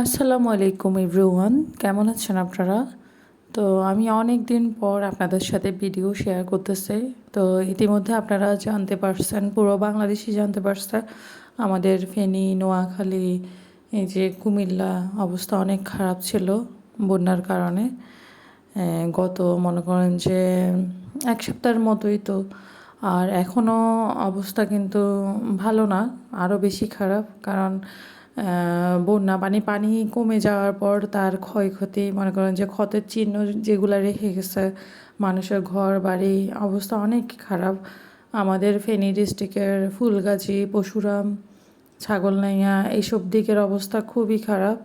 আসসালামু আলাইকুম এভরিওয়ান, কেমন আছেন আপনারা? তো আমি অনেক দিন পর আপনাদের সাথে ভিডিও শেয়ার করতেছি। তো ইতিমধ্যে আপনারা জানতে পারছেন, পুরো বাংলাদেশি জানতে পারছে, আমাদের ফেনী, নোয়াখালী, এই যে কুমিল্লা অবস্থা অনেক খারাপ ছিল বন্যার কারণে। গত মনে করেন যে এক সপ্তাহের মতোই তো। আর এখনও অবস্থা কিন্তু ভালো না আরও বেশি খারাপ, কারণ বন্যা পানি পানি কমে যাওয়ার পর তার ক্ষয়ক্ষতি, মনে করেন যে ক্ষতের চিহ্ন যেগুলো রেখে গেছে, মানুষের ঘর, বাড়ি, অবস্থা অনেক খারাপ। আমাদের ফেনী ডিস্ট্রিক্টের ফুলগাছি পশুরাম, ছাগলনাইয়া, এইসব দিকের অবস্থা খুবই খারাপ।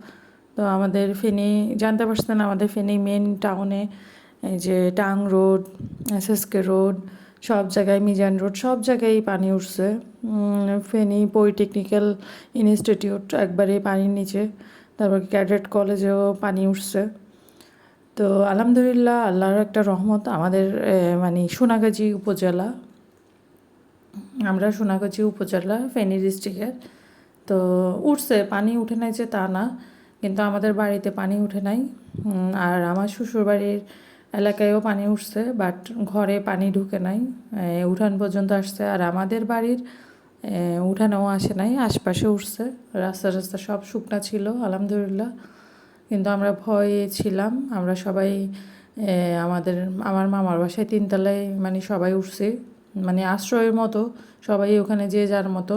তো আমাদের ফেনী, জানতে পারছেন আমাদের ফেনী মেন টাউনে এই যে টাং রোড এসএসকে রোড সব জায়গায় মিজান রোড, সব জায়গায় পানি উঠছে। ফেনী পলিটেকনিক্যাল ইনস্টিটিউট একবারে পানির নিচে, তারপর ক্যাডেট কলেজেও পানি উঠছে। তো আলহামদুলিল্লাহ, আল্লাহর একটা রহমত, আমাদের মানে সোনাগাজী উপজেলা, আমরা সোনাগাজী উপজেলা, ফেনী ডিস্ট্রিক্টের। তো উঠছে, পানি উঠে নাই যে তা না, কিন্তু আমাদের বাড়িতে পানি উঠে নাই। আর আমার শ্বশুরবাড়ির এলাকায়ও পানি উঠছে বাট ঘরে পানি ঢুকে নাই। উঠান পর্যন্ত আসছে। আর আমাদের বাড়ির উঠানেও আসে নাই, আশপাশে উঠছে। রাস্তা রাস্তা সব শুকনা ছিল, আলহামদুলিল্লাহ। কিন্তু আমরা ভয়ে ছিলাম। আমরা সবাই আমাদের, আমার মামার বাসায় তিনতলায় মানে সবাই উঠছে। মানে আশ্রয়ের মতো, সবাই ওখানে যে যার মতো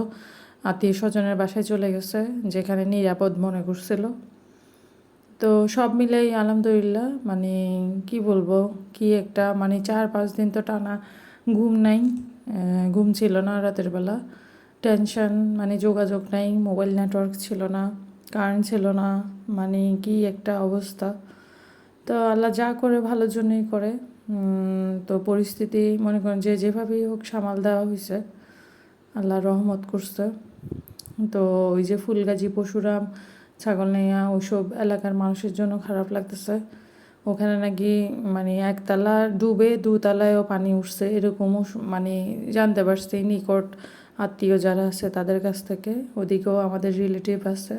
আত্মীয় স্বজনের বাসায় চলে গেছে, যেখানে নিরাপদ মনে করছিল। তো সব মিলেই আলহামদুলিল্লাহ মানে কি বলব, কি একটা মানে চার পাঁচ দিন তো টানা ঘুম নাই ঘুম ছিল না রাতের বেলা। টেনশন মানে যোগাযোগ নাই মোবাইল নেটওয়ার্ক ছিল না কারেন্ট ছিল না মানে কি একটা অবস্থা। তো আল্লাহ যা করে ভালোর জন্যই করে তো পরিস্থিতি মনে করেন যে যেভাবেই হোক সামাল দেওয়া হয়েছে আল্লাহ রহমত করছে। তো ওই যে ফুলগাজী পশুরাম ছাগলনাইয়া ওইসব এলাকার মানুষের জন্য খারাপ লাগতেছে। ওখানে নাকি মানে একতলা ডুবে দুতলায়ও পানি উঠছে, এরকমও মানে জানতে পারছি নিকট আত্মীয় যারা আছে তাদের কাছ থেকে, ওদিকেও আমাদের রিলেটিভ আছে।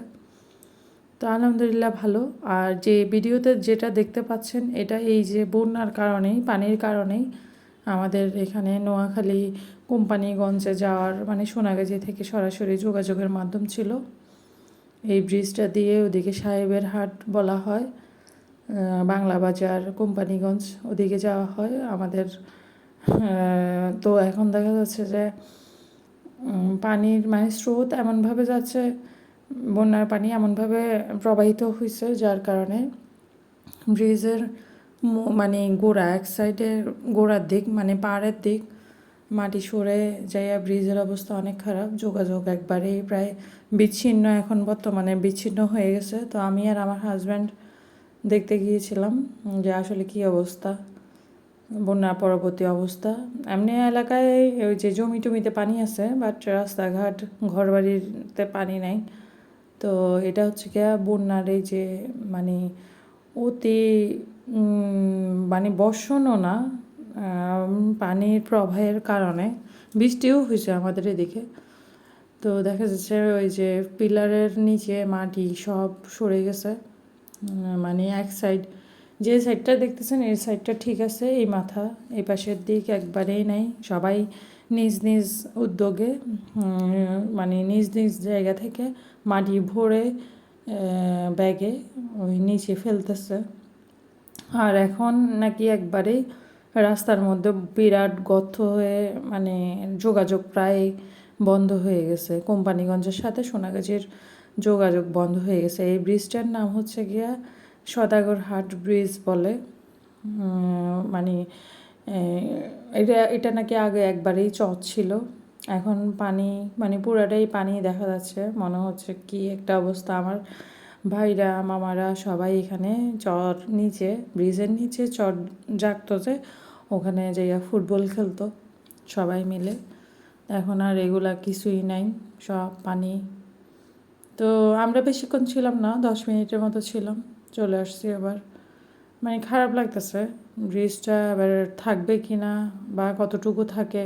তো আলহামদুলিল্লাহ ভালো। আর যে ভিডিওতে যেটা দেখতে পাচ্ছেন, এটা এই যে বন্যার কারণেই, পানির কারণেই আমাদের এখানে নোয়াখালী কোম্পানিগঞ্জে যাওয়ার মানে সোনাগাজী থেকে সরাসরি যোগাযোগের মাধ্যম ছিল। এই ব্রিজটা দিয়ে ওদিকে সাহেবের হাট বলা হয় বাংলা বাজার, কোম্পানিগঞ্জ ওদিকে যাওয়া হয়। আমাদের তো এখন দেখা যাচ্ছে যে পানির মানে স্রোত এমনভাবে যাচ্ছে, বন্যার পানি এমনভাবে প্রবাহিত হয়েছে যার কারণে ব্রিজের মানে গোড়া, এক সাইডের গোড়ার দিক মানে পাড়ের দিক মাটি সরে যাইয়া ব্রিজের অবস্থা অনেক খারাপ। যোগাযোগ একবারেই প্রায় বিচ্ছিন্ন এখন বর্তমানে বিচ্ছিন্ন হয়ে গেছে। তো আমি আর আমার হাজব্যান্ড দেখতে গিয়েছিলাম যে আসলে কী অবস্থা বন্যা পরবর্তী অবস্থা। এমনি এলাকায় ওই যে জমি টমিতে পানি আছে বাট রাস্তাঘাট, ঘরবাড়িতে পানি নাই। তো এটা হচ্ছে কি বন্যার এই যে মানে অতি মানে বর্ষণও না পানির প্রবাহের কারণে বৃষ্টিও হয়েছে আমাদের এদিকে। তো দেখা যাচ্ছে ওই যে পিলারের নিচে মাটি সব সরে গেছে। মানে এক সাইড যে সাইডটা দেখতেছেন, এই সাইডটা ঠিক আছে, এই মাথা, এই পাশের দিক একবারেই নাই। সবাই নিজ নিজ উদ্যোগে মানে নিজ নিজ জায়গা থেকে মাটি ভরে ব্যাগে ওই নিচে ফেলতেছে। আর এখন নাকি একবারেই রাস্তার মধ্যে বিরাট গর্ত হয়ে মানে যোগাযোগ প্রায় বন্ধ হয়ে গেছে। কোম্পানিগঞ্জের সাথে সোনাগাজীর যোগাযোগ বন্ধ হয়ে গেছে। এই ব্রিজটার নাম হচ্ছে গিয়া সদাগর হাট ব্রিজ বলে। মানে এটা এটা নাকি আগে একবারেই চট ছিল। এখন পানি মানে পুরাটাই পানি দেখা যাচ্ছে। মনে হচ্ছে কি একটা অবস্থা। আমার ভাইরা, মামারা সবাই এখানে চর নিচে, ব্রিজের নিচে চর জাগত যে ওখানে যাইয়া ফুটবল খেলতো সবাই মিলে। এখন আর এগুলা কিছুই নাই, সব পানি। তো আমরা বেশিক্ষণ ছিলাম না, দশ মিনিটের মতো ছিলাম, চলে আসছি আবার। মানে খারাপ লাগতেছে ব্রিজটা এবার থাকবে কি না বা কতটুকু থাকে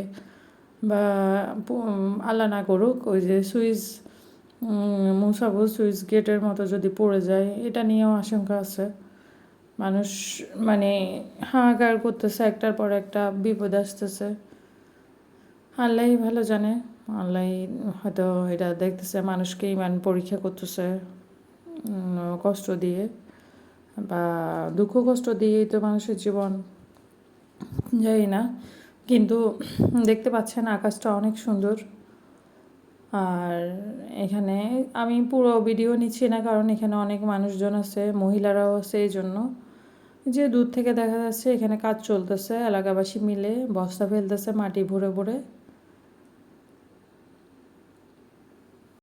বা আল্লাহ না করুক, ওই যে সুইচ মুসাবো সুইচ গেটের মতো যদি পড়ে যায়, এটা নিয়েও আশঙ্কা আছে। মানুষ মানে হাহাকার করতেছে, একটার পর একটা বিপদ আসতেছে। আল্লাহ ভালো জানে আল্লাহ হয়তো এটা দেখতেছে, মানুষকে ইমান পরীক্ষা করতেছে কষ্ট দিয়ে বা দুঃখ কষ্ট দিয়েই তো মানুষের জীবন যাই না। কিন্তু দেখতে পাচ্ছেন আকাশটা অনেক সুন্দর। আর এখানে আমি পুরো ভিডিও নিচ্ছি না, কারণ এখানে অনেক মানুষজন আছে, মহিলারাও আছে, এই জন্য। যে দূর থেকে দেখা যাচ্ছে এখানে কাজ চলতেছে, এলাকাবাসী মিলে বস্তা ফেলতেছে, মাটি ভরে ভরে।